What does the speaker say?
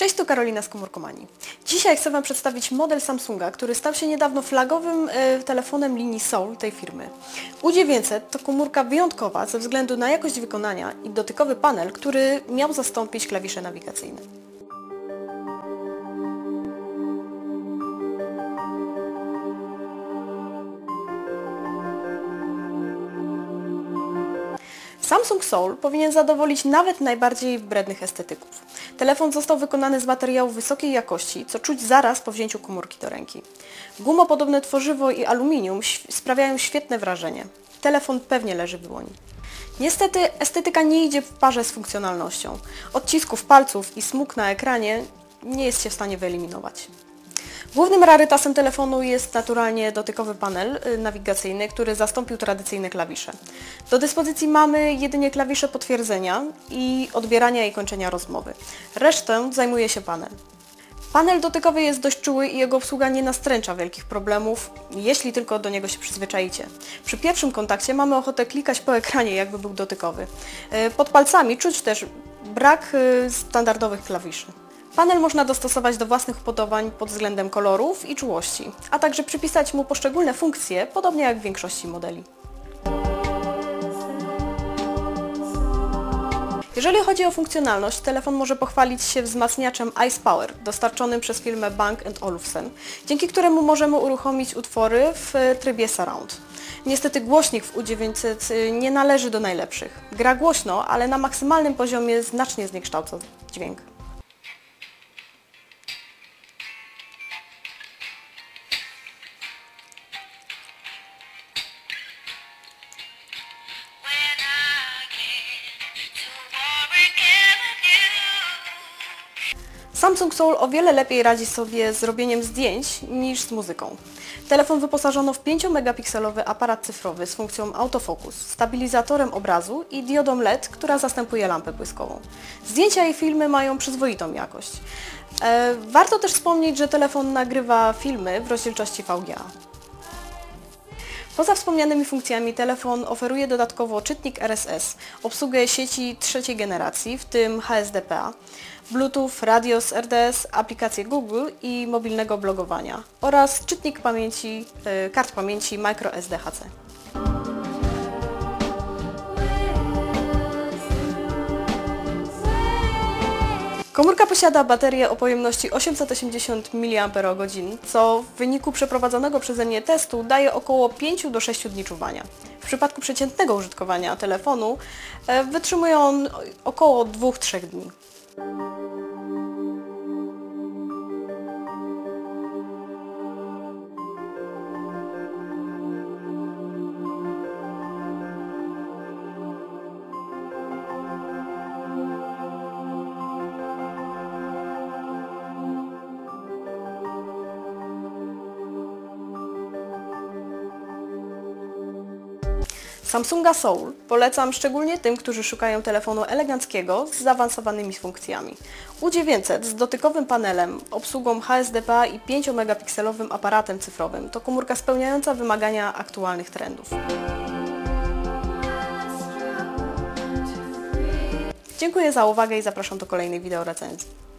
Cześć, tu Karolina z Komórkomanii. Dzisiaj chcę Wam przedstawić model Samsunga, który stał się niedawno flagowym e, telefonem linii Soul tej firmy. U900 to komórka wyjątkowa ze względu na jakość wykonania i dotykowy panel, który miał zastąpić klawisze nawigacyjne. Samsung Soul powinien zadowolić nawet najbardziej wrednych estetyków. Telefon został wykonany z materiałów wysokiej jakości, co czuć zaraz po wzięciu komórki do ręki. Gumopodobne tworzywo i aluminium sprawiają świetne wrażenie. Telefon pewnie leży w dłoni. Niestety estetyka nie idzie w parze z funkcjonalnością. Odcisków palców i smug na ekranie nie jest się w stanie wyeliminować. Głównym rarytasem telefonu jest naturalnie dotykowy panel y, nawigacyjny, który zastąpił tradycyjne klawisze. Do dyspozycji mamy jedynie klawisze potwierdzenia i odbierania i kończenia rozmowy. Resztę zajmuje się panel. Panel dotykowy jest dość czuły i jego obsługa nie nastręcza wielkich problemów, jeśli tylko do niego się przyzwyczajicie. Przy pierwszym kontakcie mamy ochotę klikać po ekranie, jakby był dotykowy. Y, pod palcami czuć też brak y, standardowych klawiszy. Panel można dostosować do własnych upodobań pod względem kolorów i czułości, a także przypisać mu poszczególne funkcje, podobnie jak w większości modeli. Jeżeli chodzi o funkcjonalność, telefon może pochwalić się wzmacniaczem Ice Power, dostarczonym przez firmę Bank Olufsen, dzięki któremu możemy uruchomić utwory w trybie surround. Niestety głośnik w U900 y, nie należy do najlepszych. Gra głośno, ale na maksymalnym poziomie znacznie zniekształca dźwięk. Samsung Soul o wiele lepiej radzi sobie z robieniem zdjęć niż z muzyką. Telefon wyposażono w 5-megapikselowy aparat cyfrowy z funkcją autofocus, stabilizatorem obrazu i diodą LED, która zastępuje lampę błyskową. Zdjęcia i filmy mają przyzwoitą jakość. E, warto też wspomnieć, że telefon nagrywa filmy w rozdzielczości VGA. Poza wspomnianymi funkcjami telefon oferuje dodatkowo czytnik RSS, obsługę sieci trzeciej generacji, w tym HSDPA, Bluetooth, radio z RDS, aplikację Google i mobilnego blogowania oraz czytnik pamięci, e, kart pamięci microSD-HC. Komórka posiada baterię o pojemności 880 mAh, co w wyniku przeprowadzonego przeze mnie testu daje około 5 do 6 dni czuwania. W przypadku przeciętnego użytkowania telefonu e, wytrzymuje on około 2-3 dni. Samsunga Soul polecam szczególnie tym, którzy szukają telefonu eleganckiego z zaawansowanymi funkcjami. U900 z dotykowym panelem, obsługą HSDPA i 5-megapikselowym aparatem cyfrowym to komórka spełniająca wymagania aktualnych trendów. Dziękuję za uwagę i zapraszam do kolejnej wideo recenzji.